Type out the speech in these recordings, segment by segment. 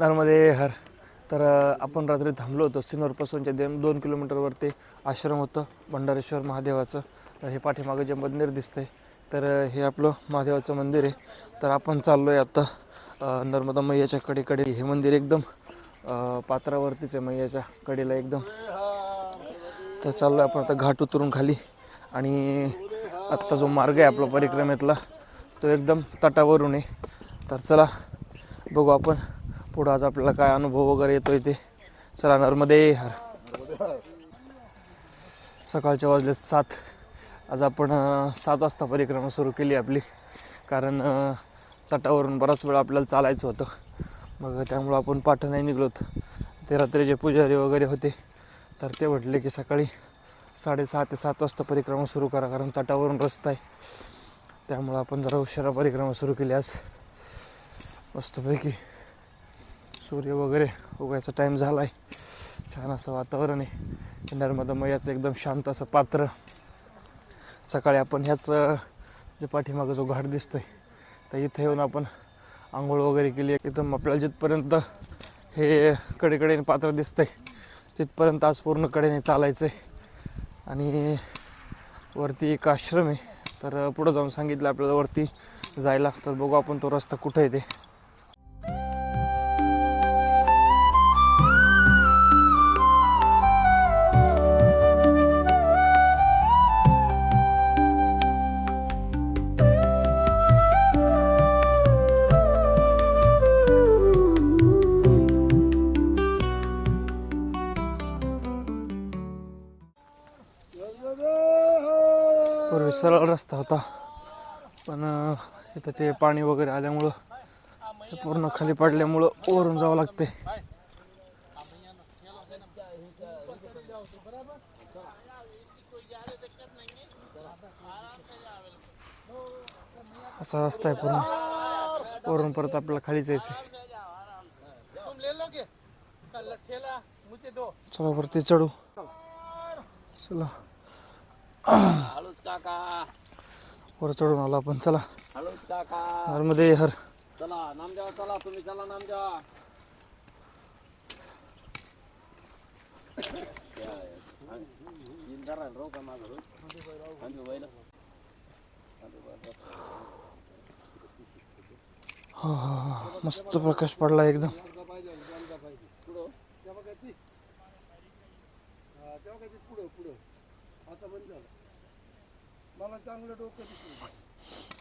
नर्मदे हर. तर आपण रात्री थांबलो होतो. सिनोरपासूनच्या दे दोन किलोमीटरवरती आश्रम होतं भंडारेश्वर महादेवाचं. तर हे पाठीमागं जे मंदिर दिसतंय तर हे आपलं महादेवाचं मंदिर आहे. तर आपण चाललो आहे आत्ता नर्मदा मैयाच्या कडेकडे. हे मंदिर एकदम पात्रावरतीच आहे मैयाच्या कडेला एकदम. तर चाललो आहे आपण आता घाट उतरून खाली. आणि आत्ता जो मार्ग आहे आपला परिक्रमेतला तो एकदम तटावरून आहे. तर चला बघू आपण. पुढं आज आपल्याला काय अनुभव वगैरे येतोय ते चला नर्मदे हर. सकाळच्या वाजले सात. आज आपण सात वाजता परिक्रमा सुरू केली आपली. कारण तटावरून बराच वेळ आपल्याला चालायचं होतं. मग त्यामुळं आपण पाठ नाही निघलोत. ते रात्री जे पुजारी वगैरे होते तर ते म्हटले की सकाळी साडेसहा ते सात वाजता परिक्रमा सुरू करा कारण तटावरून रस्ता आहे. त्यामुळं आपण जरा उशिरा परिक्रमा सुरू केली आज. मस्तपैकी. सूर्य वगैरे उगायचा टाईम झाला आहे छान असं वातावरण आहे. नर्मदा मैयाचं एकदम शांत असं पात्र. सकाळी आपण ह्याच जे पाठीमागं जो घाट दिसतोय तर इथं येऊन आपण आंघोळ वगैरे केली. एकदम आपल्याला जिथपर्यंत हे कडेकडेने पात्र दिसतंय तिथपर्यंत आज पूर्ण कडेने चालायचं आहे आणि वरती एक आश्रम आहे. तर पुढं जाऊन सांगितलं आपल्याला वरती जायला. तर बघू आपण तो रस्ता कुठं येते रस्ता होता. पण इथं ते पाणी वगैरे आल्यामुळं ते पूर्ण खाली पडल्यामुळं वरून जावं लागते असा रस्ता आहे पूर्ण. वरून परत आपल्याला खाली जायचं चला वरती चढू. चला. काका. वर चढून आलो आपण. चला. नर्मदे हर. चला नामदेवा चला तुम्ही. चला नामदेवा. हा हा मस्त प्रकाश पडला एकदम.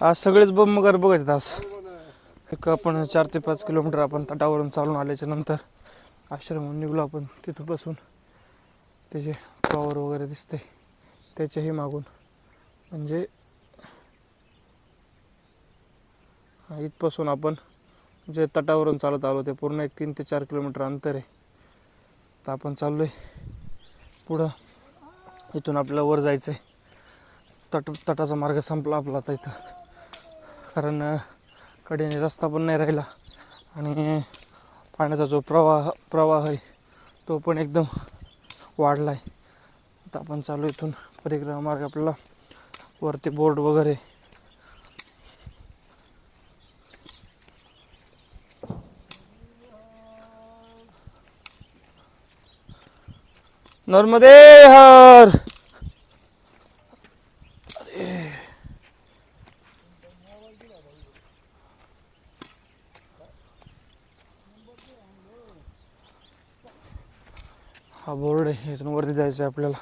आज सगळेच बमगार बघत आहेत आज. एक आपण चार ते पाच किलोमीटर आपण तटावरून चालून आल्याच्यानंतर आश्रमहून निघलो आपण तिथून बसून. त्याचे पॉवर वगैरे दिसते त्याच्याही मागून. म्हणजे हा, इथपासून आपण जे तटावरून चालत आलो ते पूर्ण एक तीन ते चार किलोमीटर अंतर आहे. तर आपण चाललो आहे पुढं इथून आपल्याला वर जायचं आहे तट तटाचा मार्ग संपला आपला आता इथं. कारण कडेने रस्ता पण नाही राहिला. आणि पाण्याचा जो प्रवाह प्रवाह आहे तो पण एकदम वाढला आहे आता आपण चालू इथून परिक्रमा मार्ग आपल्याला वरती बोर्ड वगैरे. नर्मदे हर! हा बोर्ड आहे. इथून वरती जायचं आहे आपल्याला.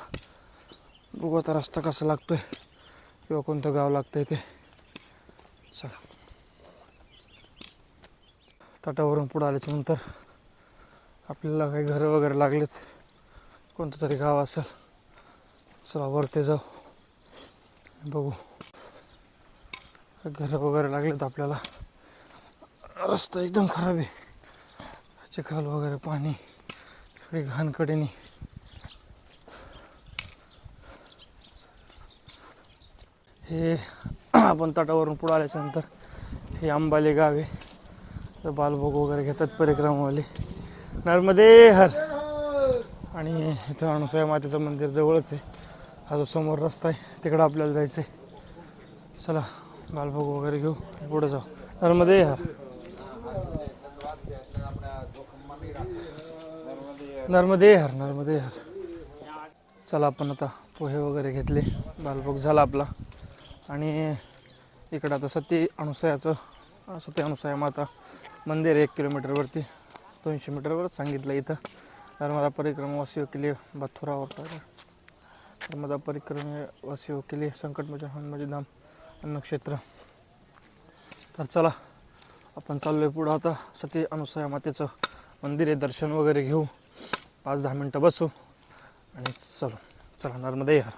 बघू आता रस्ता कसा लागतोय. किंवा कोणतं गाव लागतंय ते. चला. तटावरून पुढं आल्याच्यानंतर आपल्याला काही घरं वगैरे लागलेत. कोणतं तरी गाव असेल. चला वरती जाऊ. बघू. घरं वगैरे लागलेत आपल्याला. रस्ता एकदम खराब आहे. चिखल वगैरे पाणी. सगळी घाणकडेनी हे आपण तटावरून पुढे आल्याच्यानंतर हे अंबाले गावे तर बालभोग वगैरे घेतात परिक्रमावाले नर्मदे हर. आणि इथं अणुसया मातेचं मंदिर जवळच आहे. हा जो समोर रस्ता आहे तिकडं आपल्याला जायचं आहे चला बालभोग वगैरे घेऊ पुढे जाऊ. नर्मदे हर. नर्मदे हर नर्मदे हर. चला आपण आता पोहे वगैरे घेतले. बालभोग झाला आपला. आणि इकडं आता सती अनुसयाचं सती अनुसया माता मंदिर आहे एक किलोमीटरवरती दोनशे मीटरवरच सांगितलं इथं. नर्मदा परिक्रमा वासी केली बाथुरावर. पाहिजे नर्मदा परिक्रमा वासी केली संकटमोचन हनुमाजी धाम अन्नक्षेत्र तर चला आपण चाललोय पुढं आता सती अनुसया मातेचं मंदिर आहे दर्शन वगैरे घेऊ. पाच दहा मिनटं बसू आणि चलो चला नर्मदे यार.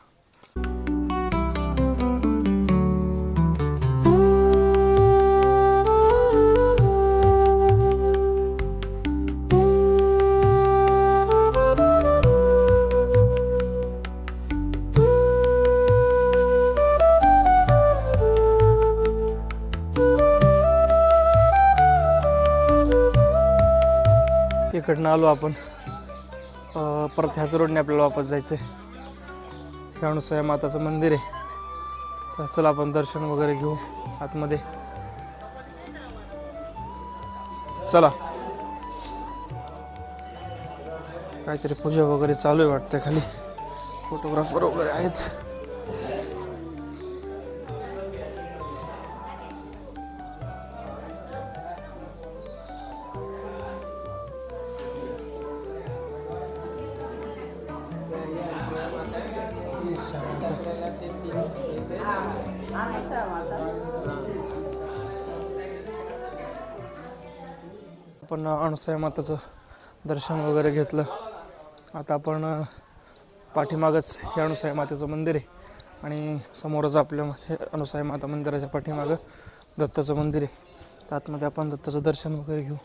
इकडनं आलो आपण. परत ह्याच रोडने आपल्याला वापस जायचं आहे अनुसया माताचं मंदिर आहे. तर चला आपण दर्शन वगैरे घेऊ आतमध्ये. चला. काहीतरी पूजा वगैरे चालू आहे वाटतं खाली. फोटोग्राफर वगैरे आहेत. आपण अणुसाई माताचं दर्शन वगैरे घेतलं. आता आपण पाठीमागच हे अणुसाई मातेचं मंदिर आहे. आणि समोरच आपल्या हे अणुसाई माता मंदिराच्या पाठीमागं दत्ताचं मंदिर आहे. तर आतमध्ये आपण दत्ताचं दर्शन वगैरे घेऊ.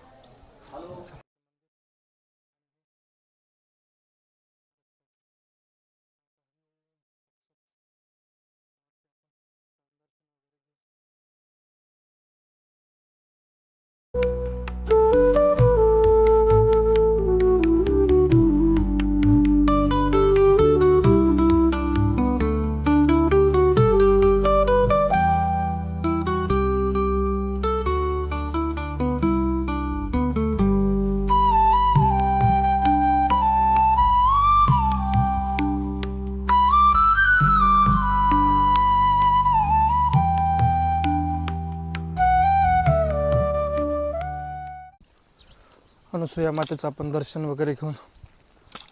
अनुसूया मातेचं आपण दर्शन वगैरे घेऊन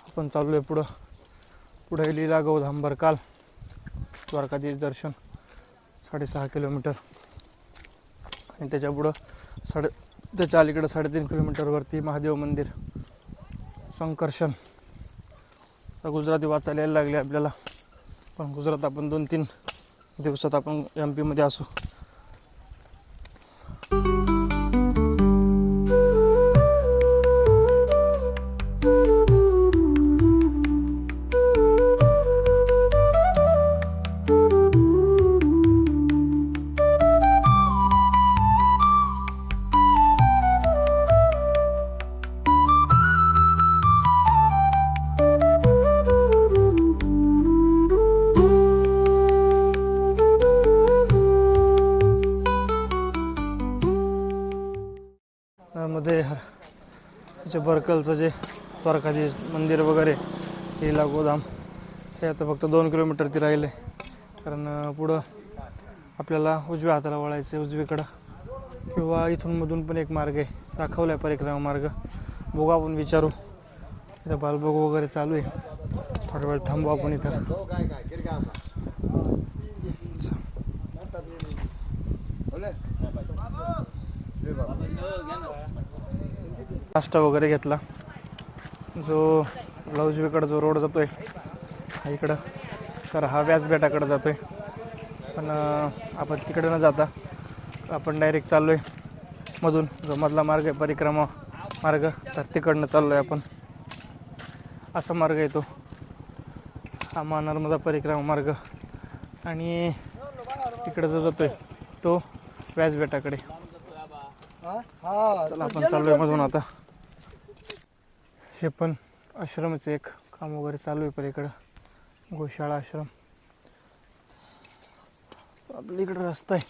आपण चाललो आहे पुढं पुढे लीला गौधांबर काल. द्वारकाधीश दर्शन साडेसहा किलोमीटर. आणि त्याच्या पुढं साडे त्याच्या अलीकडं साडेतीन किलोमीटरवरती महादेव मंदिर. संकर्षण. तर गुजराती वाचायला यायला लागले आपल्याला. पण गुजरात आपण दोन तीन दिवसात आपण एम पीमध्ये असू. जे जे द्वारकाधीश मंदिर वगैरे लिला गोदाम हे आता फक्त दोन किलोमीटर ती राहिले कारण पुढं आपल्याला उजव्या हाताला वळायचं आहे उजवीकडं. किंवा इथून मधून पण एक मार्ग आहे. दाखवला आहे परिक्रमा मार्ग. बघू आपण विचारू. इथं बालबोग वगैरे चालू आहे. थोडा वेळ थांबू आपण इथं. नाश्ता वगैरे घेतला. जो आपला उजवीकडं जो रोड जातोय हा इकडं. तर हा व्यासबेटाकडे जातोय. पण अं, आपण तिकडे न जाता आपण डायरेक्ट चाललोय मधून. जो मधला मार्ग आहे परिक्रमा मार्ग तर तिकडनं चाललोय आपण. असा मार्ग येतो हा मा नर्मदा परिक्रमा मार्ग. आणि तिकडे जो जातोय तो व्यासबेटाकडे चला आपण चाललोय मधून आता. हे पण आश्रमच एक. काम वगैरे चालू आहे पलीकडं. गोशाळा आश्रम. आपल्या इकडं रस्ता आहे.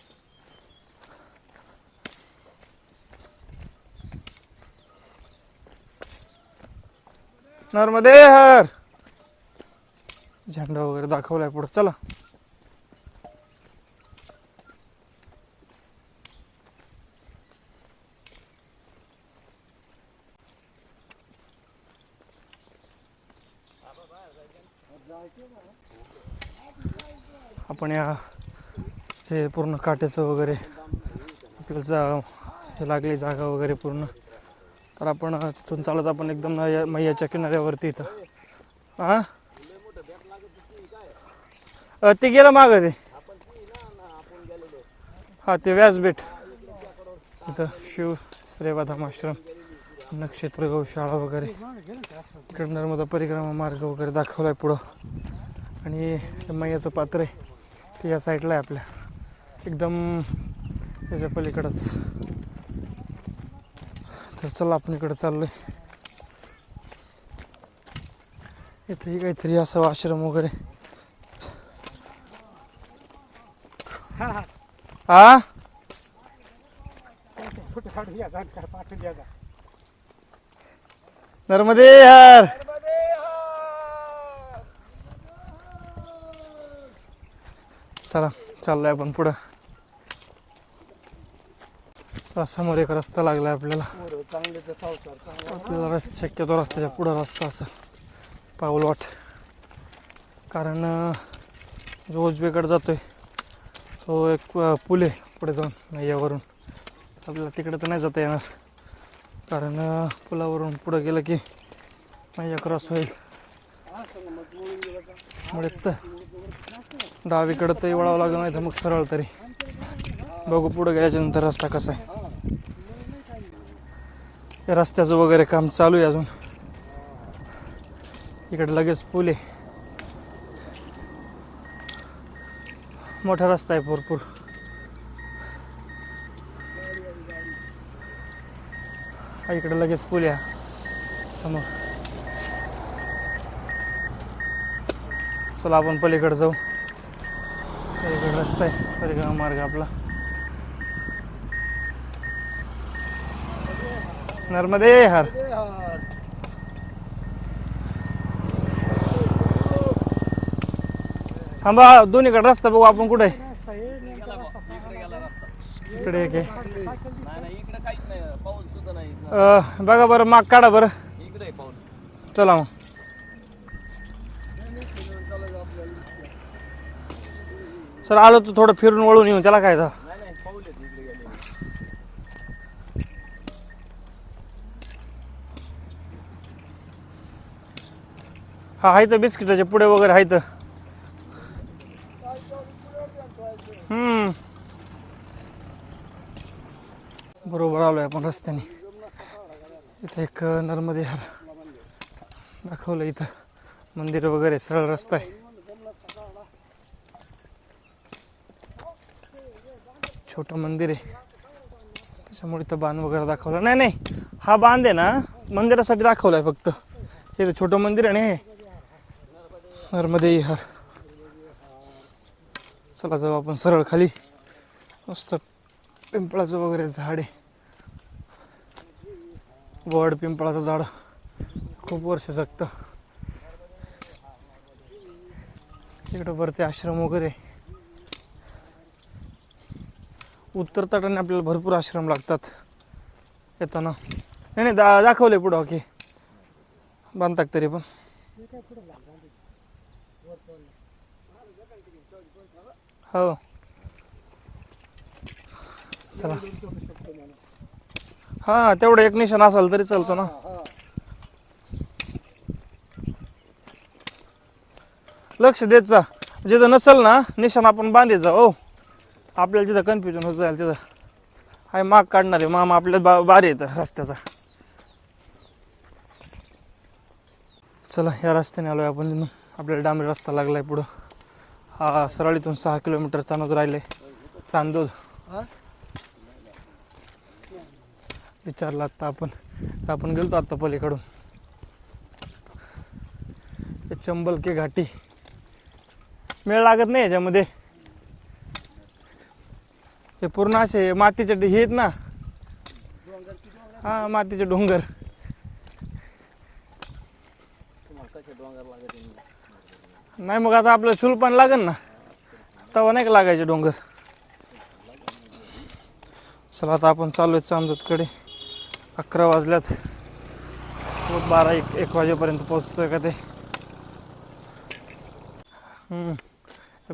नर्मदे हर! झेंडा वगैरे दाखवलाय पुढं. चला. आपण या जे पूर्ण काट्याचं वगैरे आपल्याला जा हे लागली जागा वगैरे पूर्ण. तर आपण तिथून चालत आपण एकदम मैयाच्या किनाऱ्यावरती इथं. हा? ते गेलं माग ते. हा ते व्यासबेट इथं शिव श्रेवाधाम आश्रम नक्षत्र गौशाळा वगैरे. इकडे नर्मदा परिक्रमा मार्ग वगैरे दाखवलाय पुढं. आणि मैयाचं पात्र आहे. ते या साईडला आहे आपल्या. एकदम त्याच्या पलीकडंच. तर चला आपण इकडं चाललोय. इथेही काहीतरी असं आश्रम वगैरे. हा नर्मदे यार! चला चाललोय आपण पुढं. समोर एक रस्ता लागलाय आपल्याला. आपल्याला शक्यतो रस्त्याच्या पुढं रस्ता असं. पाऊल वाट. कारण जो उजवेकडे जातोय तो एक पुल पूल आहे पुढे जाऊन नैयावरून आपल्याला तिकडे तर नाही जाता येणार. कारण पुलावरून पुढं गेलं की मैया क्रॉस होईल. मुळे तर. डावीकडं तरी वळावं लागलं नाही तर मग सरळ तरी. बघू पुढं गेल्याच्यानंतर रस्ता कसा आहे. या रस्त्याचं वगैरे काम चालू आहे अजून. इकडे लगेच पूल आहे. मोठा रस्ता आहे भरपूर. हा इकडे लगेच पूल आहे. समोर. चला आपण पलीकडे जाऊ. पलीकडे रस्ता आहे पलीकडे मार्ग आपला. नर्मदे हर. थांबा दोन्हीकडे रस्ता बघू आपण कुठे. इकडे एक बघा बरं माग काढा बरं. चला मग. सर आलो तर थोडं फिरून वळून येऊ त्याला काय तर हा आहे तर बिस्किटाचे पुढे वगैरे आहे तर. हम्म. बरोबर आलोय आपण रस्त्याने. इथं एक नर्मदे दाखवलं इथं. मंदिर वगैरे सरळ रस्ता आहे. छोटं मंदिर आहे. त्याच्यामुळे तर बांध वगैरे दाखवला. नाही नाही. हा बांध आहे ना मंदिरासाठी दाखवला आहे फक्त. हे तर छोटं मंदिर आहे ना हे. नर्मदे हर चला जाऊ आपण सरळ खाली. मस्त पिंपळाचं वगैरे झाड आहे. वड पिंपळाचं झाड. खूप वर्ष जगतं. इकडं वरती आश्रम वगैरे आहे. उत्तर तटाने आपल्याला भरपूर आश्रम लागतात. येताना. नाही नाही दा दाखवले पुढं ओके. बांधतात तरी पण. हो. चला. हा तेवढं एक निशाण असाल तरी चालतो ना. लक्ष देत जा. जिथं नसेल ना निशाण आपण बांधायचं हो. आपल्याला तिथं कन्फ्युजन होत जाईल तिथं. हाय माग काढणार आहे मामा आपल्या बा बारी येतं रस्त्याचा. चला या रस्त्याने आलो आहे आपण तिथून आपल्याला डांबरी रस्ता लागला आहे पुढं. हा सरळ सहा किलोमीटर चालत राहिले चांदोद विचारला आत्ता आपण. आपण गेलो आत्ता पलीकडून. हे चंबल के घाटी. मेळ लागत नाही याच्यामध्ये. हे पूर्ण असे मातीचे हे आहेत ना. हा मातीचे डोंगर. नाही मग आता आपलं चूल पण लागेल ना. तवा नाही का लागायचे डोंगर? चला आता आपण चालू आहे चांदोदकडे. अकरा वाजल्यात. बारा एक एक वाजेपर्यंत पोहोचतोय का ते? हम्म.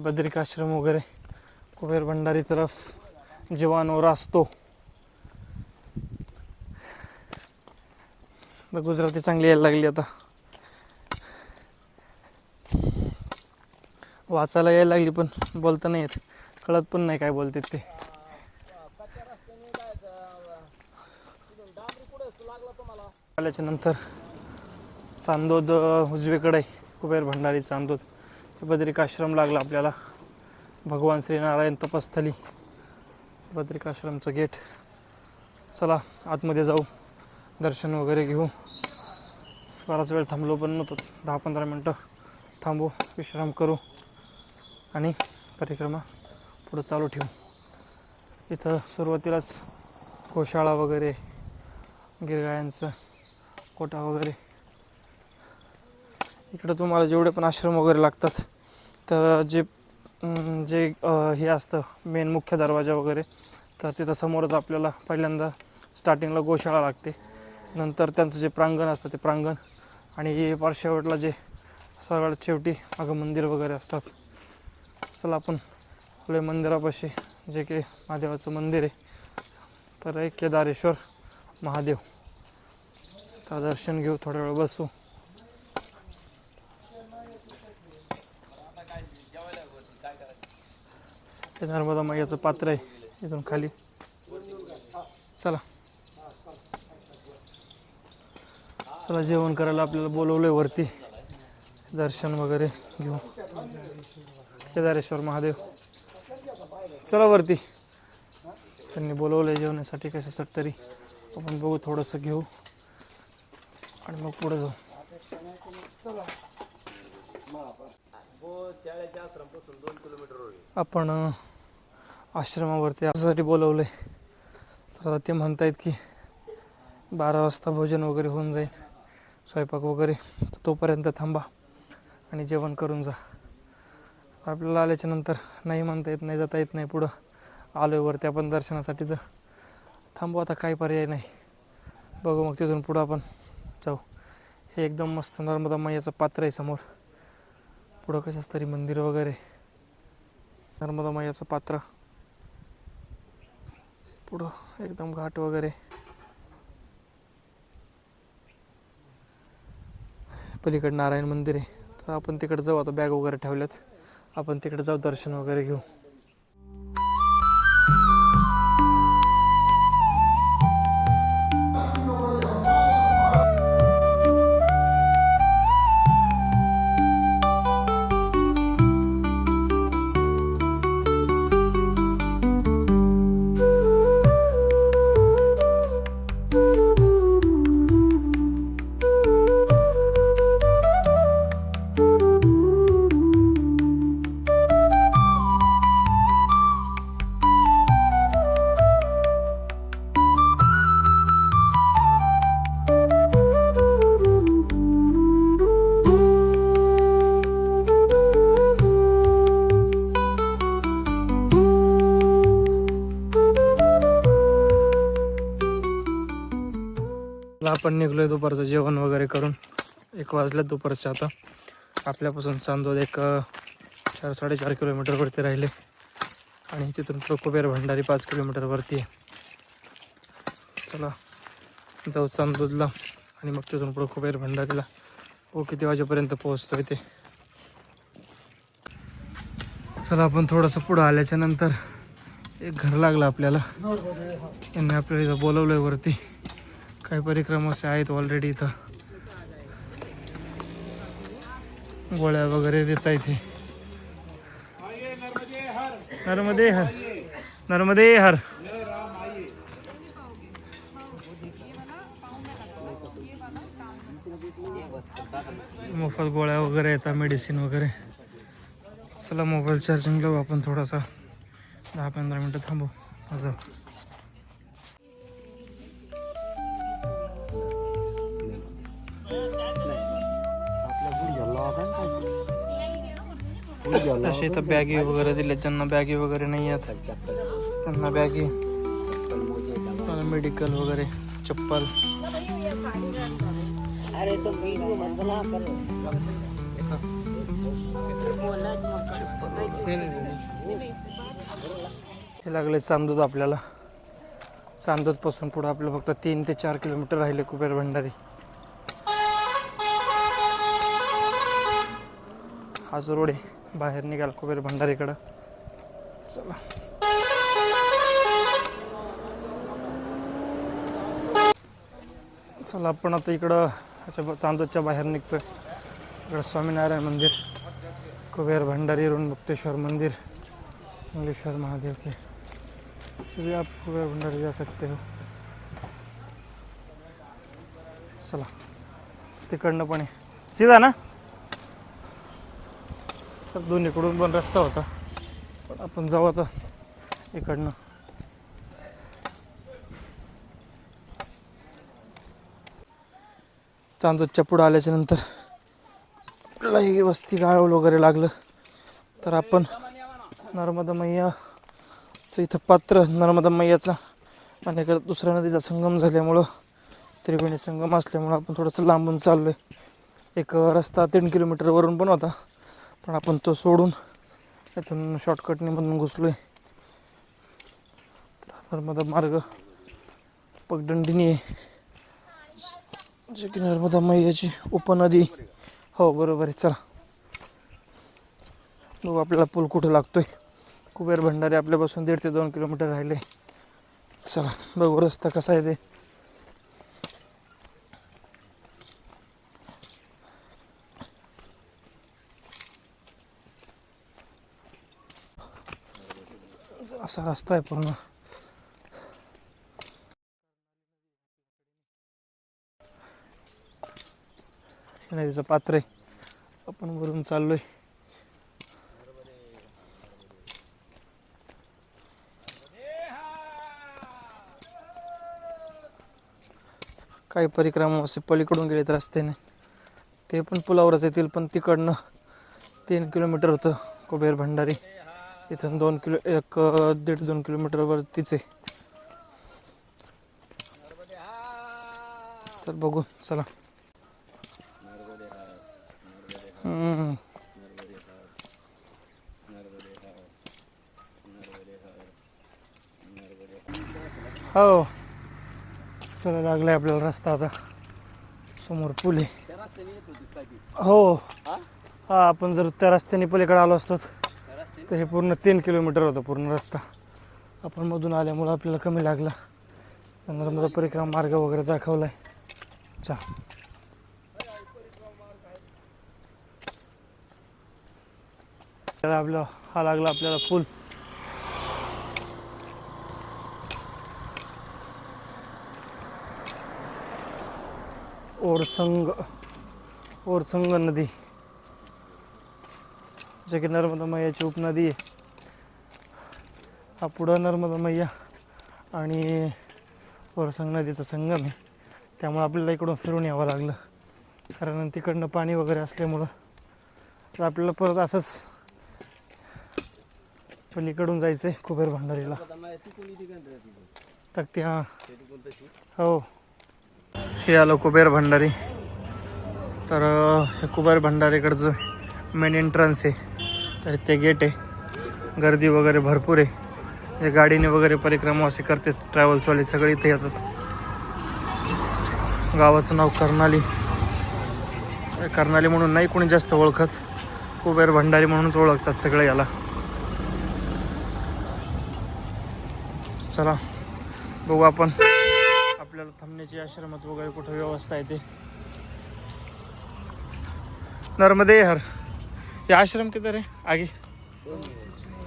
बद्रिकाश्रम वगैरे. कुबेर भंडारी तरफ. जीवानो रास्तो. गुजराती चांगली यायला लागली आता. वाचायला यायला लागली पण बोलता नाही येत. कळत पण नाही काय बोलतात ते. आल्याच्यानंतर चांदोद उजवीकडे आहे. कुबेर भंडारी चांदोद. हे बद्रिकाश्रम लागला आपल्याला. भगवान श्रीनारायण तपस्थली. बद्रिकाश्रमचं गेट. चला आतमध्ये जाऊ. दर्शन वगैरे घेऊ. बराच वेळ थांबलो पण नव्हतो. दहा पंधरा मिनटं थांबू विश्राम करू आणि परिक्रमा पुढं चालू ठेवू. इथं सुरुवातीलाच गोशाळा वगैरे गिरगायांचं कोटा वगैरे. इकडं तुम्हाला जेवढे पण आश्रम वगैरे लागतात तर जे जे हे असतं मेन मुख्य दरवाजा वगैरे तर तिथं समोरच आपल्याला पहिल्यांदा स्टार्टिंगला गोशाळा लागते. नंतर त्यांचं जे प्रांगण असतं ते प्रांगण आणि हे जे सगळ्यात शेवटी मागं मंदिर वगैरे असतात. चला आपण आपल्या मंदिरापाशी जे की महादेवाचं मंदिर आहे तर एक केदारेश्वर महादेव. चा दर्शन घेऊ थोडा वेळ बसू. ते नर्मदा मैयाचं पात्र आहे इथून खाली. चला. चला जेवण करायला आपल्याला बोलवलंय वरती. दर्शन वगैरे घेऊ. केदारेश्वर महादेव. चला वरती. त्यांनी बोलवलंय जेवण्यासाठी कशासाठी तरी. आपण बघू थोडंसं घेऊ. आणि मग पुढे जाऊ चाळ्याच्या आश्रमपासून दोन किलोमीटर रोड आपण आश्रमावरती यासाठी आहे तर आता ते म्हणतायत की बारा वाजता भोजन वगैरे होऊन जाईल. स्वयंपाक वगैरे. तर तोपर्यंत थांबा आणि जेवण करून जा. आपल्याला आल्याच्यानंतर नाही म्हणता येत नाही जाता येत नाही पुढं. आलो आहे वरती आपण दर्शनासाठी तर. थांबू आता काही पर्याय नाही. बघू मग तिथून पुढं आपण जाऊ. हे एकदम मस्त नर्मदा मैयाचं पात्र आहे समोर. पुढं कशाच तरी मंदिर वगैरे? नर्मदा मैयाचं पात्र. पुढं एकदम घाट वगैरे. पलीकडे नारायण मंदिर आहे. तर आपण तिकडे जाऊ आता बॅग वगैरे ठेवल्यात. आपण तिकडे जाऊ दर्शन वगैरे घेऊ. आपण निघलो आहे दुपारचं जेवण वगैरे करून. एक वाजल्यात दुपारच्या आता. आपल्यापासून चांदोद एक चार साडेचार किलोमीटरवरती राहिले. आणि तिथून पुढं कुबेर भंडारी पाच किलोमीटरवरती आहे. चला जाऊ चांदोदला. आणि मग तिथून पुढं कुबेर भंडारीला. हो किती वाजेपर्यंत पोहोचतोय ते. चला आपण थोडंसं पुढं आल्याच्यानंतर एक घर लागलं आपल्याला. यांनी आपल्याला इथं आहे वरती. काही परिक्रमाचे आहेत ऑलरेडी इथं. गोळ्या वगैरे देता इथे. नर्मदे हर. नर्मदे हर. मोफत गोळ्या वगैरे येतात मेडिसिन वगैरे. चला मोबाईल चार्जिंग लावू आपण थोडासा. दहा पंधरा मिनटं थांबू. असं. असे इथं बॅगी वगैरे दिले ज्यांना बॅगी वगैरे नाही आहेत त्यांना बॅगी मेडिकल वगैरे चप्पल अरे तो वीडियो बंद ना करो। हे लागले चांदूद आपल्याला. चांदूदपासून पुढे आपलं फक्त तीन ते चार किलोमीटर राहिले कुबेर भंडारी. हाच रोड आहे. बाहेर निघाल कुबेर भंडारीकडं. चला. चला आपण आता इकडं ह्याच्या चांदोदच्या बाहेर निघतोय. इकडं स्वामीनारायण मंदिर कुबेर भंडारी ऋणमुक्तेश्वर मंदिर मंगलेश्वर महादेव के. इसलिए आप कुबेर भंडारी जा सकते हो. चला. तिकडनं पण आहे सीधा ना? तर दोन्हीकडून पण रस्ता होता. पण आपण जाऊ आता इकडनं. चांदोदच्या पुढं आल्याच्यानंतर आपल्यालाही वस्ती गाळवलं वगैरे लागलं तर आपण नर्मदा मैयाचं इथं पात्र नर्मदा मैयाचा आणि इकडं दुसऱ्या नदीचा संगम झाल्यामुळं त्रिवेणी संगम असल्यामुळं आपण थोडंसं लांबून चाललो आहे एक रस्ता तीन किलोमीटरवरून पण होता. पण आपण तो सोडून इथून शॉर्टकटने म्हणून घुसलो आहे नर्मदा मार्ग पगडंडीने आहे. जे की नर्मदा मैयाची उपनदी. हो बरोबर आहे. चला. बघू आपल्याला पूल कुठं लागतोय. कुबेर भंडारी आपल्यापासून दीड ते दोन किलोमीटर राहिले. चला बघू रस्ता कसा आहे ते. असा रस्ता आहे पूर्ण नदीचं पात्र आहे आपण वरून चाललोय काही परिक्रमा असे पलीकडून गेलेत रस्त्याने ते पण पुलावरच येतील पण तिकडनं तीन किलोमीटर होतं कुबेर भंडारी इथून दोन किलो एक दीड दोन किलोमीटरवरतीच आहे. तर बघू चला. हो. चला लागलाय आपल्याला रस्ता आता. समोर पूल आहे. हो. हा आपण जर त्या रस्त्याने पलीकडे आलो असतो तर हे पूर्ण तीन किलोमीटर होतं पूर्ण रस्ता. आपण मधून आल्यामुळं आपल्याला कमी लागला. नर्मदा परिक्रमा मार्ग वगैरे दाखवलाय. चा. त्याला हा लागला आपल्याला पूल. ओरसंग ओरसंग नदी. जे की नर्मदा मैयाची उपनदी आहे. हा पुढं नर्मदा मैया आणि वरसंग नदीचा संगम आहे. त्यामुळे आपल्याला इकडून फिरून यावं लागलं. कारण तिकडनं पाणी वगैरे असल्यामुळं तर आपल्याला परत असंच पलीकडून जायचं आहे कुबेर भंडारीला. तक्ती हां हो. हे आलो कुबेर भंडारी. तर हे कुबेर भंडारीकडचं मेन एंट्रन्स आहे. तर ते गेट आहे. गर्दी वगैरे भरपूर आहे. जे गाडीने वगैरे परिक्रमा असे करते ट्रॅव्हल्सवाले सगळे इथे येतात. गावाचं नाव कर्नाली कर्नाली म्हणून नाही कोणी जास्त ओळखत. कुबेर भंडारी म्हणूनच ओळखतात सगळे याला. चला बघू आपण आपल्याला थांबण्याची आश्रमात वगैरे कुठं व्यवस्था आहे ते. नर्मदे हर. हे आश्रम किती रे आगे।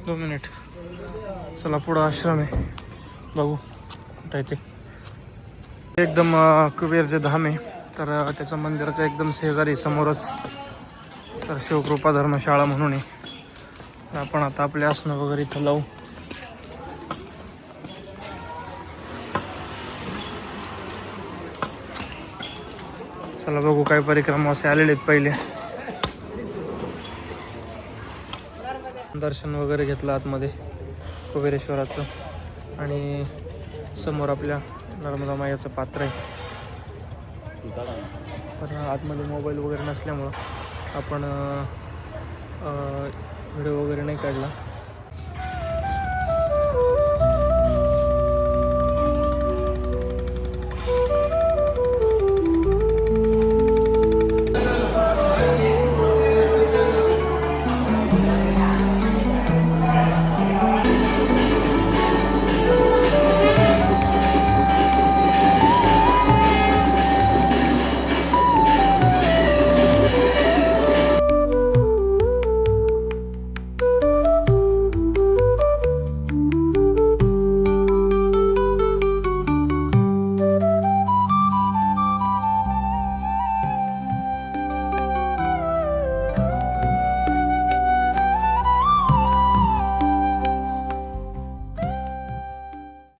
दोन मिनिट। चला पुढं आश्रम आहे बघू कुठं आहे ते. एकदम कुबेरचे धाम आहे तर त्याचं मंदिराच्या एकदम शेजारी समोरच तर शिवकृपा धर्मशाळा म्हणून आहे. तर आपण आता आपले आसनं वगैरे इथं लावू. चला बघू काय परिक्रमा असे आलेले आहेत पहिले. दर्शन वगैरे घेतलं आतमध्ये कुबेरेश्वराचं. आणि समोर आपल्या नर्मदा मायाचं पात्र आहे. पण आतमध्ये मोबाईल वगैरे नसल्यामुळं आपण व्हिडिओ वगैरे नाही काढला.